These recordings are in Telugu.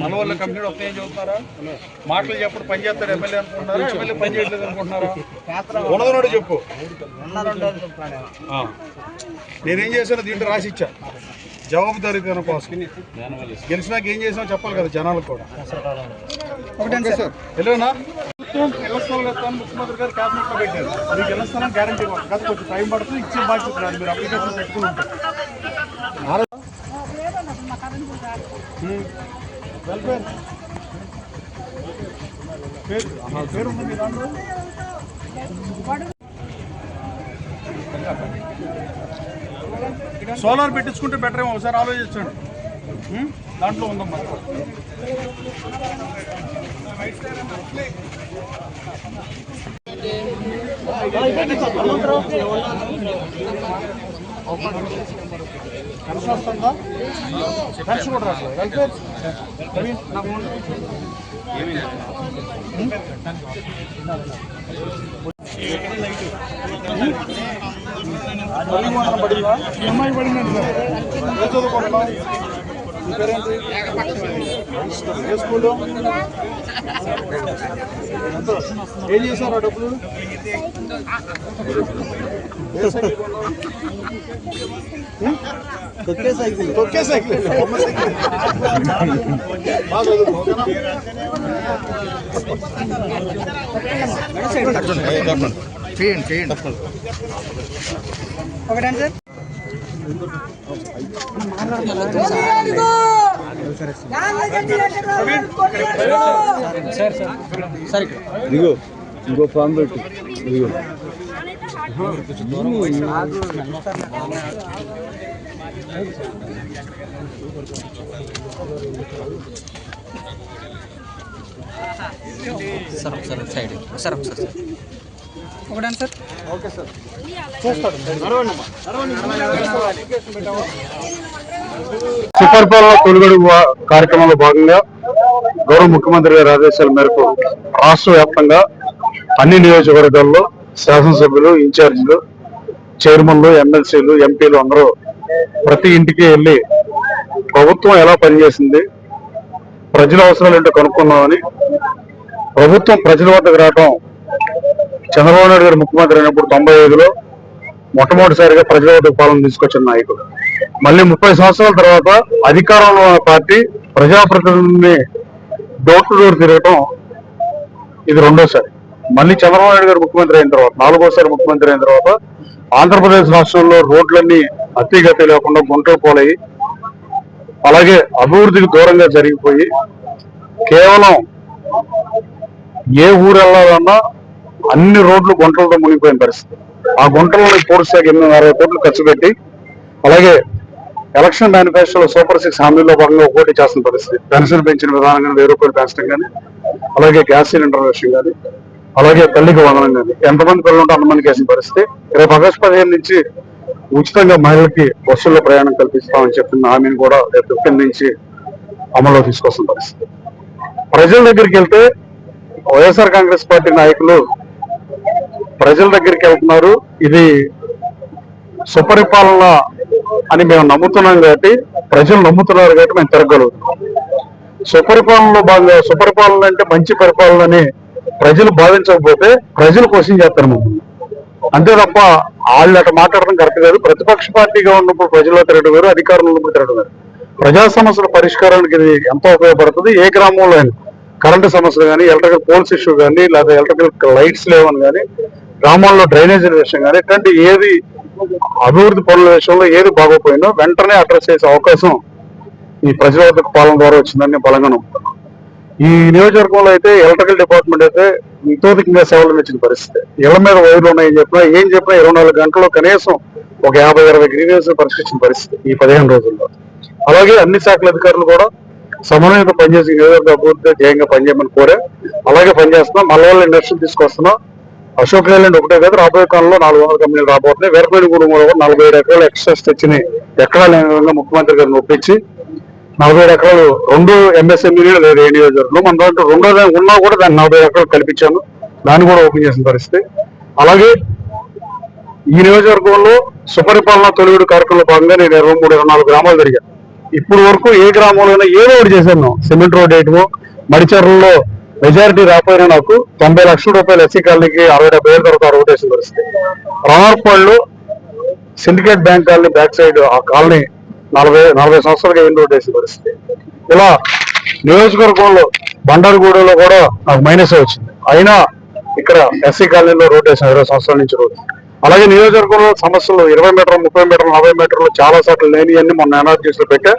మన వాళ్ళ కంపెనీలు వస్తాయని చెబుతారా మాటలు చెప్పుడు పని చేస్తాడు ఎమ్మెల్యే అనుకుంటున్నారా? ఎమ్మెల్యే పని చేయట్లేదు అనుకుంటున్నారా? ఉన్నదన్నాడు చెప్పు. ఆ. నేనేం చేశానో దీంట్లో రాసి ఇచ్చా జవాబుదారీతనం కోసం. గెలిచినాక ఏం చేసామో చెప్పాలి కదా జనాలకు కూడా. వెళ్ళనా ఇళ్ళ స్థలాలు ఇస్తాను ముఖ్యమంత్రి గారు క్యాబినెట్లో పెట్టారు అది గెలుస్తానని గ్యారంటీ కదా కొంచెం టైం పడుతుంది ఇచ్చే బాధ్యత రాదు. మీరు అప్లికేషన్ పెట్టుకుని ఉంటారు వెల్ఫేర్ పేరు పేరు ఉంది మీ దాంట్లో సోలార్ పెట్టించుకుంటే బెటర్ ఏమో ఒకసారి ఆలోచించండి. దాంట్లో ఉందమ్మా పెన్షన్ వస్తుందా పెన్షన్ కూడా వెల్ఫేర్ పడిందా? అమ్మాయి పడిందండి సార్ ఏ స్కూల్లో? ఏం చేశారు ఆ డబ్బులు? తొక్కే సైకిల్ తొక్కే సైకిల్ బొమ్మ సైకిల్ బాగా చదువుకో, ఓకేనా? ఇదిగో ఇంకో ఫామ్ పెట్టు ఇదిగో సార్ ఒకసారి సైడ్ సార్ ఒకసారి సార్. ఒకటేనా సార్. Okay sir? సుపరిపాలన తొలిగడు కార్యక్రమంలో భాగంగా గౌరవ ముఖ్యమంత్రి గారి ఆదేశాల మేరకు రాష్ట్ర వ్యాప్తంగా అన్ని నియోజకవర్గాల్లో శాసనసభ్యులు ఇన్ఛార్జీలు చైర్మన్లు ఎమ్మెల్సీలు ఎంపీలు అందరూ ప్రతి ఇంటికి వెళ్ళి ప్రభుత్వం ఎలా పనిచేసింది ప్రజల అవసరాలు ఏంటో కనుక్కుందామని ప్రభుత్వం ప్రజల వద్దకు రావడం చంద్రబాబు నాయుడు గారు ముఖ్యమంత్రి అయినప్పుడు తొంభై ఐదులో మొట్టమొదటిసారిగా ప్రజల పాలన తీసుకొచ్చిన నాయకుడు. మళ్ళీ ముప్పై సంవత్సరాల తర్వాత అధికారంలో ఉన్న పార్టీ ప్రజాప్రతినిధుల్ని డోర్ టు డోర్ తిరగటం ఇది రెండోసారి. మళ్ళీ చంద్రబాబు నాయుడు గారు ముఖ్యమంత్రి అయిన తర్వాత నాలుగోసారి ముఖ్యమంత్రి అయిన తర్వాత ఆంధ్రప్రదేశ్ రాష్ట్రంలో రోడ్లన్నీ అతిగతి లేకుండా గుంటలు పోలయ్యి అలాగే అభివృద్ధికి దూరంగా జరిగిపోయి కేవలం ఏ ఊరు వెళ్ళాలన్నా అన్ని రోడ్లు గుంటలతో మునిగిపోయిన పరిస్థితి. ఆ గుంటలను పూర్తిగా ఎనిమిది అరవై కోట్లు ఖర్చు పెట్టి అలాగే ఎలక్షన్ మేనిఫెస్టోలో సూపర్ సిక్స్ హామీలో భాగంగా ఒకటి చేస్తున్న పరిస్థితి. పెన్షన్ పెంచిన విధానం కానీ వెయ్యి రూపాయలు పెంచడం కానీ అలాగే గ్యాస్ సిలిండర్ విషయం కానీ అలాగే తల్లికి వందనం కానీ ఎంతమంది పిల్లలు ఉంటే అంతమందికి వేసిన పరిస్థితి. రేపు ఆగస్టు పదిహేను నుంచి ఉచితంగా మహిళలకి బస్సుల్లో ప్రయాణం కల్పిస్తామని చెప్పిన హామీని కూడా రేపు ఫిఫ్టీన్ నుంచి అమల్లో తీసుకొస్తున్న పరిస్థితి. ప్రజల దగ్గరికి వెళ్తే వైఎస్ఆర్ కాంగ్రెస్ పార్టీ నాయకులు ప్రజల దగ్గరికి వెళ్తున్నారు. ఇది సుపరిపాలన అని మేము నమ్ముతున్నాం కాబట్టి ప్రజలు నమ్ముతున్నారు కాబట్టి మేము తిరగలుగుతున్నాం సుపరిపాలనలో భాగంగా సుపరిపాలన అంటే మంచి పరిపాలన అని ప్రజలు భావించకపోతే ప్రజలు క్వశ్చన్ చేస్తారు మమ్మల్ని అంతే తప్ప వాళ్ళు అట మాట్లాడడం కరెక్ట్ కాదు. ప్రతిపక్ష పార్టీగా ఉన్నప్పుడు ప్రజల్లో తిరగడం వేరు అధికారంలో ఉన్నప్పుడు తిరగడం వేరు. ప్రజా సమస్యల పరిష్కారానికి ఇది ఎంతో ఉపయోగపడుతుంది. ఏ గ్రామంలో అయినా కరెంటు సమస్యలు కానీ ఎలక్ట్రికల్ పోల్స్ ఇష్యూ కానీ లేదా ఎలక్ట్రికల్ లైట్స్ లేవని కానీ గ్రామాల్లో డ్రైనేజీల విషయం కానీ ఇట్లాంటి ఏది అభివృద్ధి పనుల విషయంలో ఏది బాగోపోయిందో వెంటనే అడ్రస్ చేసే అవకాశం ఈ ప్రజల పాలన ద్వారా వచ్చిందని బలంగా నమ్ముతున్నాను ఈ నియోజకవర్గంలో అయితే ఎలక్ట్రికల్ డిపార్ట్మెంట్ అయితే ఇంతోధికంగా సేవలు ఇచ్చిన పరిస్థితి. ఇళ్ళ మీద వైర్లు ఉన్నాయని చెప్పినా ఏం చెప్పినా ఇరవై నాలుగు గంటల్లో కనీసం ఒక యాభై అరవై గ్రీవెన్స్ పరిష్కరించిన పరిస్థితి ఈ పదిహేను రోజుల్లో. అలాగే అన్ని శాఖల అధికారులు కూడా సమన్వయంతో పనిచేసి నియోజకవర్గ అభివృద్ధి ధ్యేయంగా పనిచేయమని కోరే అలాగే పనిచేస్తున్నాం. మల్లవల్ల ఇండస్ట్రీ తీసుకొస్తున్నాం. అశోక్ లేలాండ్ ఒకటే కాదు రాబోయే కాలంలో నాలుగు వందల కంపెనీలు రాబోతున్నాయి. వీరపల్లి కుటుంబంలో కూడా నలభై ఏడు ఎకరాలు ఎక్స్ట్రా తెచ్చినాయి. ఎక్కడా లేని విధంగా ముఖ్యమంత్రి గారిని ఒప్పించి నలభై ఏడు ఎకరాలు రెండు ఎంఎస్ఎంఈలు లేదు ఏ నియోజకవర్గంలో మన దాంట్లో రెండో ఉన్నా కూడా దాన్ని నలభై ఎకరాలు కల్పించాను. దాన్ని కూడా ఓపెన్ చేసిన పరిస్థితి. అలాగే ఈ నియోజకవర్గంలో సుపరిపాలన తొలివిడి కార్యక్రమంలో భాగంగా నేను ఇరవై మూడు ఇరవై నాలుగు గ్రామాలు తిరిగా ఇప్పుడు వరకు ఏ గ్రామంలో ఏదో ఒకటి చేశాను. సిమెంట్ రోడ్ వేయటము మడిచర్లలో మెజారిటీ రాకపోయినా నాకు తొంభై లక్షల రూపాయలు ఎస్సీ కాలనీకి అరవై డెబ్బై ఏళ్ళ తర్వాత అరవై పరిస్థితి. రామర్పాళ్ళు syndicate bank colony back side ఆ కాలనీ నలభై నలభై సంవత్సరాలుగా విన్ రోడ్ వేసిన పరిస్థితి. ఇలా నియోజకవర్గంలో బండారుగూడలో కూడా నాకు మైనస్ వచ్చింది. అయినా ఇక్కడ ఎస్సీ కాలనీలో రోడ్ ఇరవై సంవత్సరాల నుంచి రోడ్ అలాగే నియోజకవర్గంలో సమస్యలు ఇరవై మీటర్లు ముప్పై మీటర్లు నలభై మీటర్లు చాలా సార్లు లేని అన్ని మొన్న ఎన్ఆర్జీస్లో పెట్టా.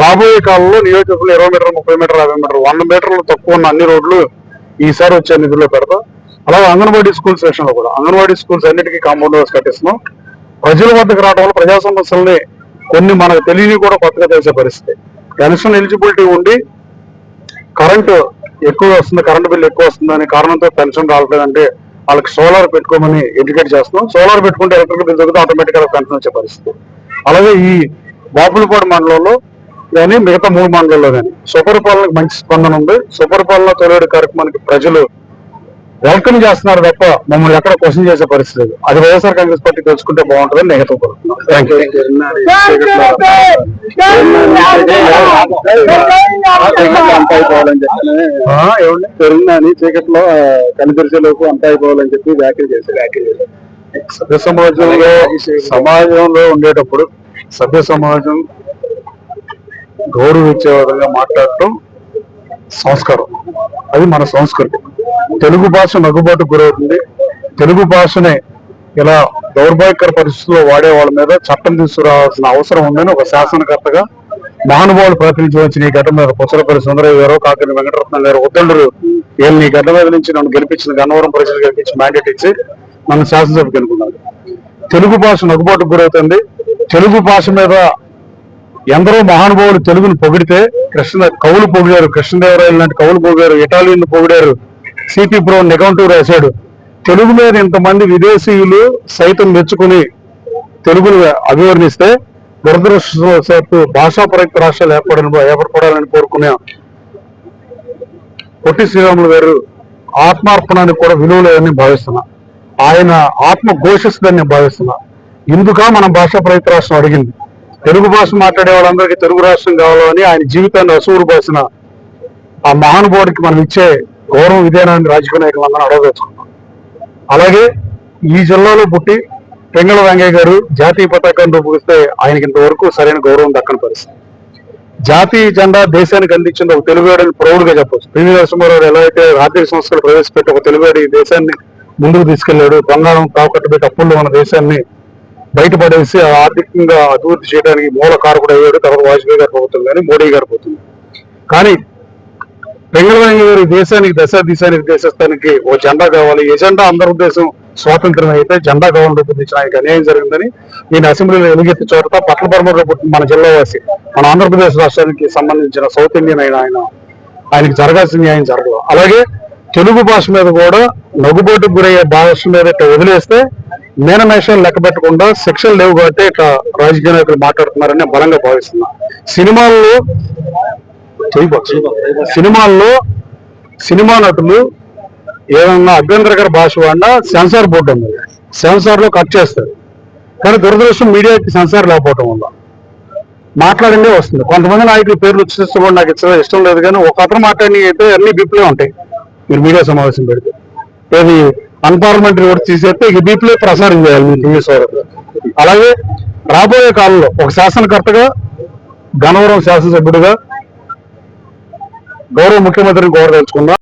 రాబోయే కాలంలో నియోజకవర్గంలో ఇరవై మీటర్ ముప్పై మీటర్ యాభై మీటర్ వంద మీటర్లు తక్కువ ఉన్న అన్ని రోడ్లు ఈసారి వచ్చే నిధుల్లో పెడతాం. అలాగే అంగన్వాడీ స్కూల్స్ విషయంలో కూడా. అంగన్వాడీ స్కూల్స్ అన్నిటికీ కాంపౌండ్ వాల్స్ కట్టిస్తున్నాం. ప్రజల వద్దకు రావడం వల్ల ప్రజా సమస్యల్ని కొన్ని మనకు తెలియని కూడా కొత్తగా తెలిసే పరిస్థితి. పెన్షన్ ఎలిజిబిలిటీ ఉండి కరెంటు ఎక్కువ వస్తుంది కరెంటు బిల్లు ఎక్కువ వస్తుంది అనే కారణంతో పెన్షన్ రావట్లేదంటే వాళ్ళకి సోలార్ పెట్టుకోమని ఎడ్యుకేట్ చేస్తున్నాం. సోలార్ పెట్టుకుంటే ఎలక్ట్రిక్ బిల్ తగ్గితే ఆటోమేటిక్గా పెన్షన్ వచ్చే పరిస్థితి. అలాగే ఈ బాపులపాడు మండలంలో కానీ మిగతా మూడు మండలాల్లో కానీ సుపరిపాలనకు మంచి స్పందన ఉంది. సుపరిపాలన తొలగడి కార్యక్రమానికి ప్రజలు వెల్కమ్ చేస్తున్నారు తప్ప మమ్మల్ని ఎక్కడ క్వశ్చన్ చేసే పరిస్థితి లేదు. అది వైఎస్ఆర్ కాంగ్రెస్ పార్టీ తెలుసుకుంటే బాగుంటుందని నేను కోరుతున్నాను థ్యాంక్ చీకట్లో కనిపించేలోపు అంత అయిపోవాలని చెప్పి వ్యాఖ్యలు చేసి వ్యాఖ్యలు చేశారు. సభ్య సమాజంలో సమాజంలో ఉండేటప్పుడు సభ్య సమాజం గౌరవించే విధంగా మాట్లాడటం సంస్కారం. అది మన సంస్కృతి. తెలుగు భాష మగ్గుబాటు గురవుతుంది. తెలుగు భాషనే ఇలా దౌర్భాగ్యకర పరిస్థితుల్లో వాడే వాళ్ళ మీద చట్టం తీసుకురావాల్సిన అవసరం ఉందని ఒక శాసనకర్తగా మహానుభావులు ప్రాతినిధ్యం వచ్చిన ఈ ఘటన మీద పుచ్చలపల్లి సుందరయ్య గారు కాకని వెంకటరత్నం గారు ఉద్దండులు వీళ్ళని ఈ ఘటన మీద నుంచి నన్ను గెలిపించిన గన్నవరం ప్రజలు గెలిపించి మ్యాండేట్ ఇచ్చి నన్ను శాసనసభకు ఎన్నుకున్నారు. తెలుగు భాష నగుబాటుకు గురవుతుంది. తెలుగు భాష మీద ఎందరో మహానుభావులు తెలుగును పొగిడితే కృష్ణ కవులు పొగిడారు కృష్ణదేవరాయలు లాంటి కవులు పొగిడారు ఇటాలియన్ పొగిడారు. సిపి బ్రౌన్ నెగంటూ రాశాడు. తెలుగు మీద ఇంతమంది విదేశీయులు సైతం మెచ్చుకుని తెలుగును అభివర్ణిస్తే దురదృష్టవశాత్తు భాషా ప్రయుక్త రాష్ట్రాలు ఏర్పడని ఏర్పడాలని కోరుకునే పొట్టి శ్రీరాములు గారు ఆత్మార్పణానికి కూడా విలువ లేదని భావిస్తున్నా. ఆయన ఆత్మ ఘోషిస్తుందని నేను భావిస్తున్నా. ఇందుక మనం భాషా ప్రయుక్త రాష్ట్రం అడిగింది. తెలుగు భాష మాట్లాడే వాళ్ళందరికీ తెలుగు రాష్ట్రం కావాలని ఆయన జీవితాన్ని అసూరు పోసిన ఆ మహానుభావుడికి మనం ఇచ్చే గౌరవం ఇదేనని రాజకీయ నాయకులందరూ అడగదలుచుకున్నాం. అలాగే ఈ జిల్లాలో పుట్టి పెంగళ వెంకయ్య గారు జాతీయ పతాకాన్ని రూపొందిస్తే ఆయనకి ఇంతవరకు సరైన గౌరవం దక్కని పరిస్థితి. జాతీయ జెండా దేశానికి అందించింది ఒక తెలుగువాడని ప్రౌడ్గా గా పివి నరసింహారావు ఎలా అయితే ఆర్థిక సంస్థలు ప్రవేశపెట్టి ఒక తెలుగువాడి ఈ దేశాన్ని ముందుకు తీసుకెళ్ళాడు బంగారం తాకట్టు పెట్టి అప్పుల్లో మన దేశాన్ని బయటపడేసి ఆర్థికంగా అభివృద్ధి చేయడానికి మూల కారకుడు అయ్యాడు తర్వాత వాజ్పేయి గారు ప్రభుత్వం కానీ మోడీ గారు ప్రభుత్వం కానీ. వెంగళరాయ గారి దేశానికి దశ దిశానికి నిర్దేశిస్తానికి ఓ జెండా కావాలి. ఎజెండా అందరి ఉద్దేశం స్వాతంత్రం అయితే జెండా కావాలని రూపొందించిన ఆయనకు అన్యాయం జరిగిందని నేను అసెంబ్లీలో ఎలుగెత్తి చోట పట్ల పరమలో పుట్టిన మన జిల్లావాసి మన ఆంధ్రప్రదేశ్ రాష్ట్రానికి సంబంధించిన సౌత్ ఇండియన్ అయిన ఆయన. ఆయనకి జరగాల్సిన న్యాయం జరగదు. అలాగే తెలుగు భాష మీద కూడా లగుబోటు గురయ్యే భాష మీద ఇట్లా వదిలేస్తే మేనమేషాలు లెక్క పెట్టకుండా శిక్షలు లేవు కాబట్టి ఇట్లా రాజకీయ నాయకులు మాట్లాడుతున్నారని బలంగా భావిస్తున్నా. సినిమాల్లో సినిమాల్లో సినిమా నటులు ఏమన్నా అభ్యంతరకర భాష వాడినా సెన్సార్ బోర్డు ఉంది. సెన్సార్లో కట్ చేస్తారు. కానీ దురదృష్టం మీడియాకి సెన్సార్ లేకపోవడం వల్ల. మాట్లాడిందే వస్తుంది. కొంతమంది నాయకుల పేర్లు వచ్చేస్తే నాకు ఇష్టం లేదు కానీ ఒక అతను మాట్లాడి అయితే అన్ని బిప్లే ఉంటాయి. మీరు మీడియా సమావేశం పెడితే. ఏది అన్పార్లమెంటరీ ఓటు తీసేస్తే ఇక బీప్లే ప్రసారం చేయాలి మీ టీవీ సోదరులు అలాగే రాబోయే కాలంలో ఒక శాసనకర్తగా గనవరం శాసనసభ్యుడిగా గౌరవ ముఖ్యమంత్రిని కోరదలుచుకున్నా